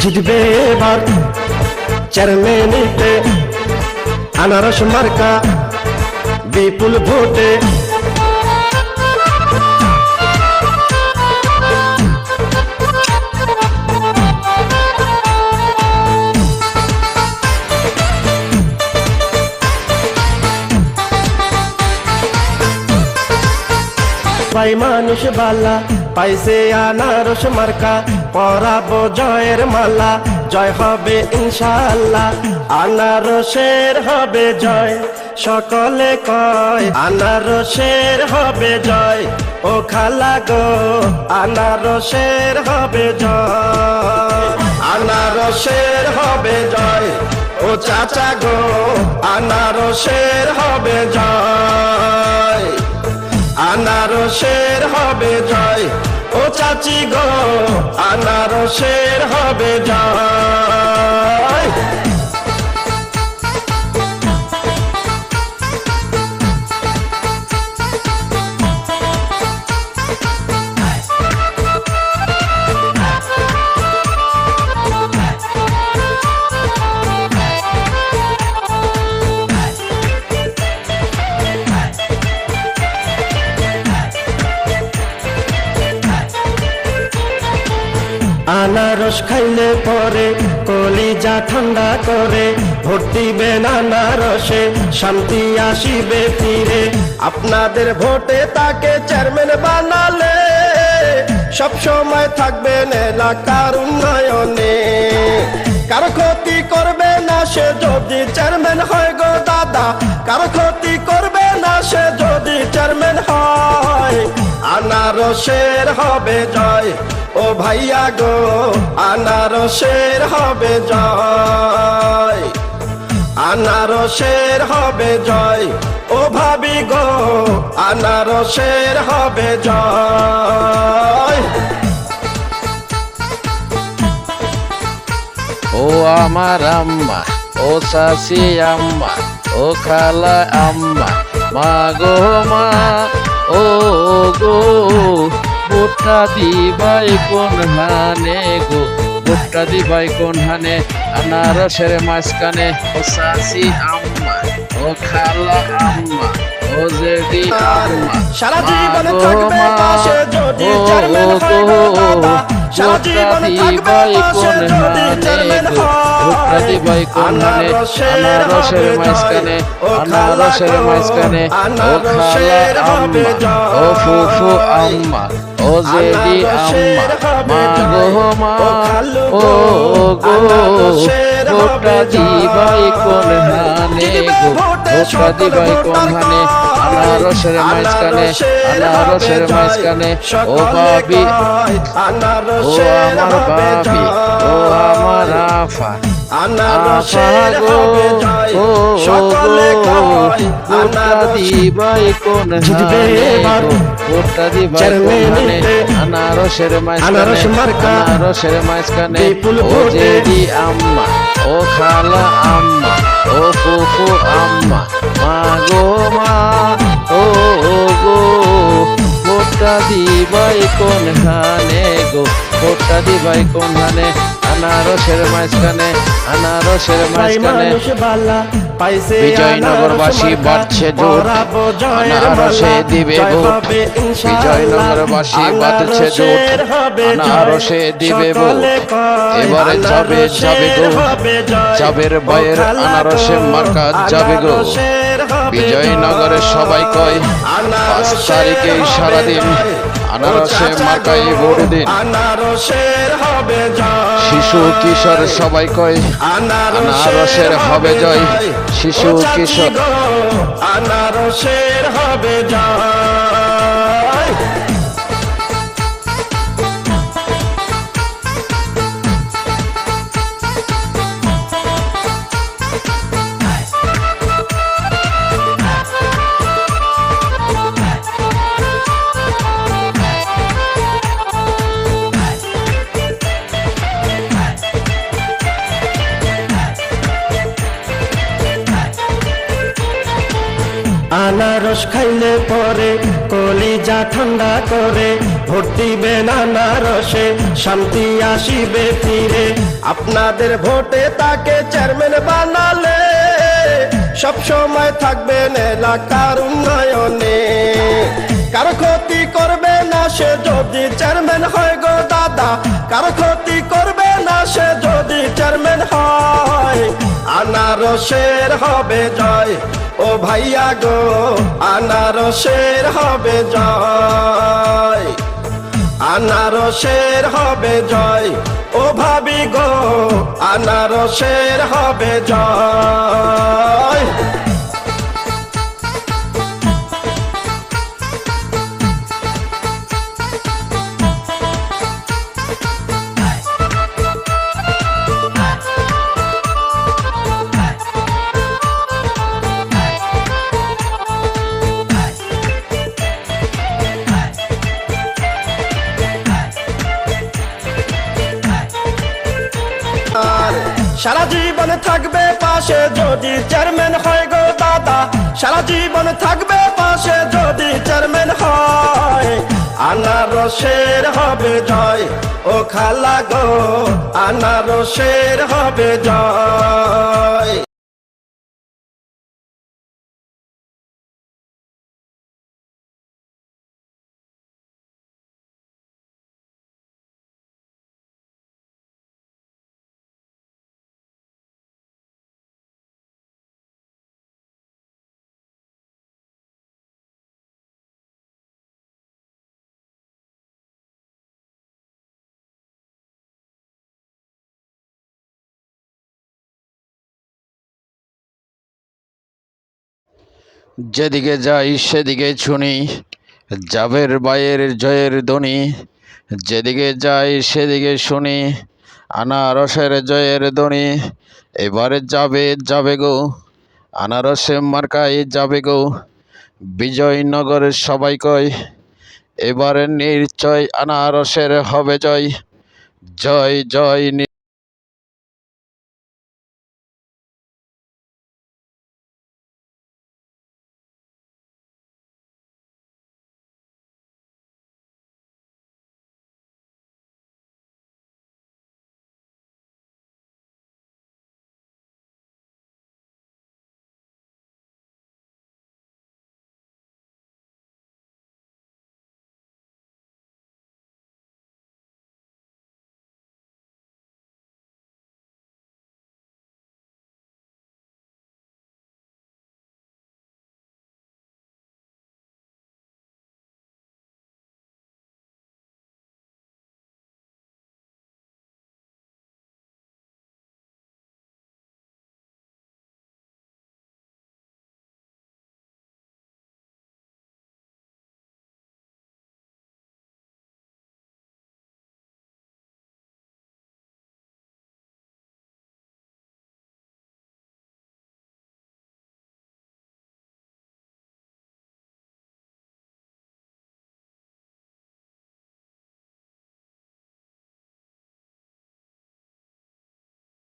জিতবে এবার চেয়ারম্যানিতে আনারস মার্কা বিপুল ভোটে। পাই মানুষ বালা পাইছে আনারস মার্কা। পরাবো জয়ের মালা, জয় হবে ইনশাল্লাহ আনারসের হবে জয়, সকলে কয়, আনারসের হবে জয়। ও খালা গো, আনারসের হবে জয়। আনারসের হবে জয়, ও চাচা গো, আনারসের হবে জয়। আনারসের হবে জয় ও চাচি গো আনারসের হবে জয়। আনারস খাইলে পরে, কলিজা ঠান্ডা করে, ভোট দিবেন আনারসে শান্তি আসিবে ফিরে। আপনাদের ভোটে তাকে চেয়ারম্যান বানালে, সব সময় থাকবেন এলাকার উন্নয়নে। কারও ক্ষতি করবে না সে যদি চেয়ারম্যান হয় গো দাদা, কারও ক্ষতি করবে না সে যদি চেয়ারম্যান হয়। আনারসের হবে জয়। ও ভাইয়া গো, আনারসের হবে জয়। আনারসের হবে জয়। ও ভাবি গো, আনারসের হবে জয়। ও আমার আম্মা, ও শাশি আম্মা, ও খালা আম্মা, মা গো মা। ও গো ভুট্টা দিবাই কোন হানে গো? ভুট্টা দিবাই কোন হানে? আনারসের মাঝখানে ও সাসি আম্মা, ও খালা আম্মা। সারা জীবন থাকবে পাশে যদি চেয়ারম্যান হয় দাদা। সারা জীবন থাকবে পাশে যদি চেয়ারম্যান হয়। দিবাই কোন হানে আনারসের মাঝখানে জয়, ও খালা আনারসের মাঝখানে ও খালা আম্মা ও ফুফু আম্মা ও জেডি আম্মা মা গো মা ও গো, গো আনারসের ভোটটা হবে দিবাই কোন হানে দিবাই কোন হানে। আনারসের মাঝখানে আনারসের মাঝখানে ও ভাবি ও আমার বাবি ও আমার। আফা গো হবে জয়, সকলে কয়, আনারস- কোন এবার গো ভোটটা দিবাই কোন চেয়ারম্যানিতে আনারসের মাঝখানে আনারসের মাঝখানে ও জেডি আম্মা ও খালা আম্মা ও ফুফু আম্মা মা গো মা ও গো মোটা দিবাই কোন হানে গো? মোটা দিবাই কোন হানে আনারসের মাঝখানে আনারসের মাঝখানে বিজয়নগরবাসী বাড়ছে জয়ের আনারসে দিবে ভোট। বিজয়নগরবাসী জোট। হবে জয়, আনারসে দিবে ভোট। এবারে যাবে, যাবে গো। যাবের বয়ের আনারসে মার্কা যাবে গো। আনারসের হবে বিজয়নগরে সবাই কয়, পাঁচ তারিখে সারাদিন আনারসে মাকাই ভোট দিন। আনারসের হবে জয়। শিশু কিশোর সবাই কয় আনারসের হবে জয়। শিশু কিশোর। আনারসের হবে জয়। আনারস খাইলে পরে, কলিজা ঠান্ডা করে ভর্তি দিবেন আনারসে শান্তি আসিবে ফিরে আপনাদের ভোটে তাকে চেয়ারম্যান বানালে, সব সময় থাকবেন এলাকার উন্নয়নে। কার ক্ষতি করবে না সে যদি চেয়ারম্যান হয় গো দাদা, কার ক্ষতি করবে সে যদি চেয়ারম্যান হয়, আনারসের হবে জয়। ও ভাইয়া গো, আনারসের হবে জয়। আনারসের হবে জয়। ও ভাবি গো, আনারসের হবে জয়। সারা জীবন থাকবে পাশে যদি চেয়ারম্যান হয় গো দাদা। সারা জীবন থাকবে পাশে যদি চেয়ারম্যান হয়। আনারসের হবে জয়, ও খালা গো, আনারসের হবে জয়। যেদিকে যাই সেদিকে শুনি, যাবের বাইয়ের জয়ের ধ্বনি। যেদিকে যাই সেদিকে শুনি, আনারসের জয়ের ধ্বনি। এবারে যাবে যাবে গো, আনারসে মার্কায় যাবে গো। বিজয়নগরের সবাই কয়, এবারে নিশ্চয় আনারসের হবে জয়। জয় জয়